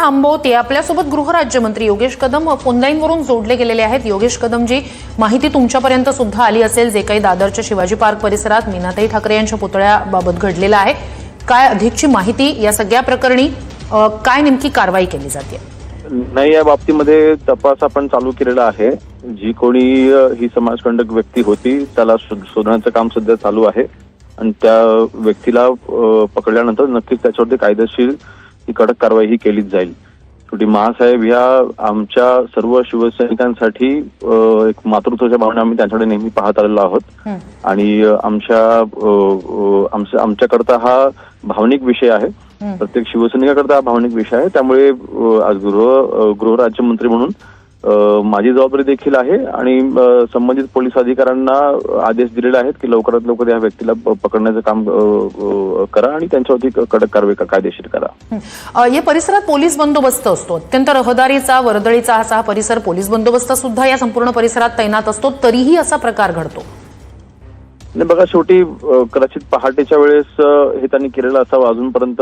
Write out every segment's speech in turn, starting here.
थांबवते. आपल्यासोबत गृहराज्यमंत्री योगेश कदम फोनलाईनवरून जोडले गेलेले आहेत. योगेश कदमजी माहिती तुमच्यापर्यंत सुद्धा आली असेल. जे काही दादरच्या शिवाजी पार्क परिसरात मीनाताई ठाकरे यांच्या पुतळ्याबाबत घडलेलं आहे. काय अधिकची माहिती या सगळ्या प्रकरणी काय नेमकी कारवाई केली जाते? नाही या बाबतीमध्ये तपास आपण चालू केलेला आहे. जी कोणी ही समाजकंडक व्यक्ती होती त्याला शोधण्याचं काम सध्या चालू आहे. आणि त्या व्यक्तीला पकडल्यानंतर नक्कीच त्याच्यावरती कायदेशीर ही कडक कारवाई ही केलीच जाईल. शेवटी महासाहेब ह्या आमच्या सर्व शिवसैनिकांसाठी एक मातृत्वाच्या भावना आम्ही त्यांच्याकडे नेहमी पाहत आलेलो आहोत. आणि आमच्या आमच्या आमच्याकरता हा भावनिक विषय आहे. प्रत्येक शिवसैनिकाकरता हा भावनिक विषय आहे. त्यामुळे आज गृह गृहराज्यमंत्री म्हणून माझी जबाबदारी देखील आहे आणि संबंधित पोलीस अधिकाऱ्यांना आदेश दिलेले आहेत की लवकरात लवकर या व्यक्तीला पकडण्याचं काम करा आणि त्यांच्यावरती कडक कारवाई क- कायदेशीर करा. या परिसरात पोलीस बंदोबस्त असतो. अत्यंत रहदारीचा वर्दळीचा असा हा परिसर पोलीस बंदोबस्त सुद्धा या संपूर्ण परिसरात तैनात असतो. तरीही असा प्रकार घडतो. नाही बघा शेवटी कदाचित पहाटेच्या वेळेस हे त्यांनी केलेलं असावं. अजूनपर्यंत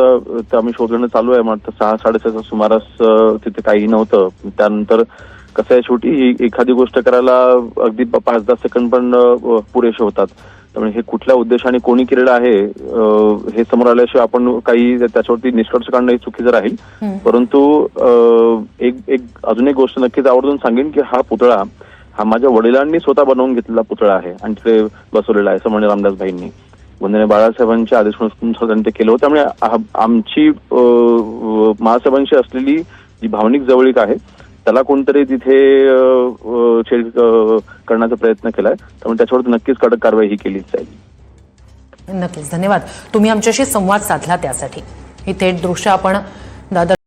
आम्ही शोध घेणं चालू आहे. मग सहा साडेसहाच्या सुमारास तिथे काही नव्हतं. त्यानंतर कसं आहे शेवटी ही एखादी गोष्ट करायला अगदी पाच दहा सेकंड पण पुरेसे होतात. त्यामुळे हे कुठल्या उद्देशाने कोणी केलेलं आहे हे समोर आल्याशिवाय आपण काही त्याच्यावरती निष्कर्ष काढणं हे चुकीचं राहील. परंतु एक एक अजून एक गोष्ट नक्कीच आवर्जून सांगेन की हा पुतळा हा माझ्या वडिलांनी स्वतः बनवून घेतलेला पुतळा आहे आणि तिथे बसवलेला आहे असं म्हणे रामदास भाईंनी वंदने बाळासाहेबांच्या आदेशानुसार त्यांनी ते केलं होतं. त्यामुळे आमची महासाहेबांशी असलेली जी भावनिक जवळीक आहे त्याला कोणतरी तिथे छेड करण्याचा प्रयत्न केलाय. त्यामुळे त्याच्यावर नक्कीच कडक कारवाई ही केलीच जाईल. नक्कीच. धन्यवाद. तुम्ही आमच्याशी संवाद साधला त्यासाठी. ही थेट दृश्य आपण दादर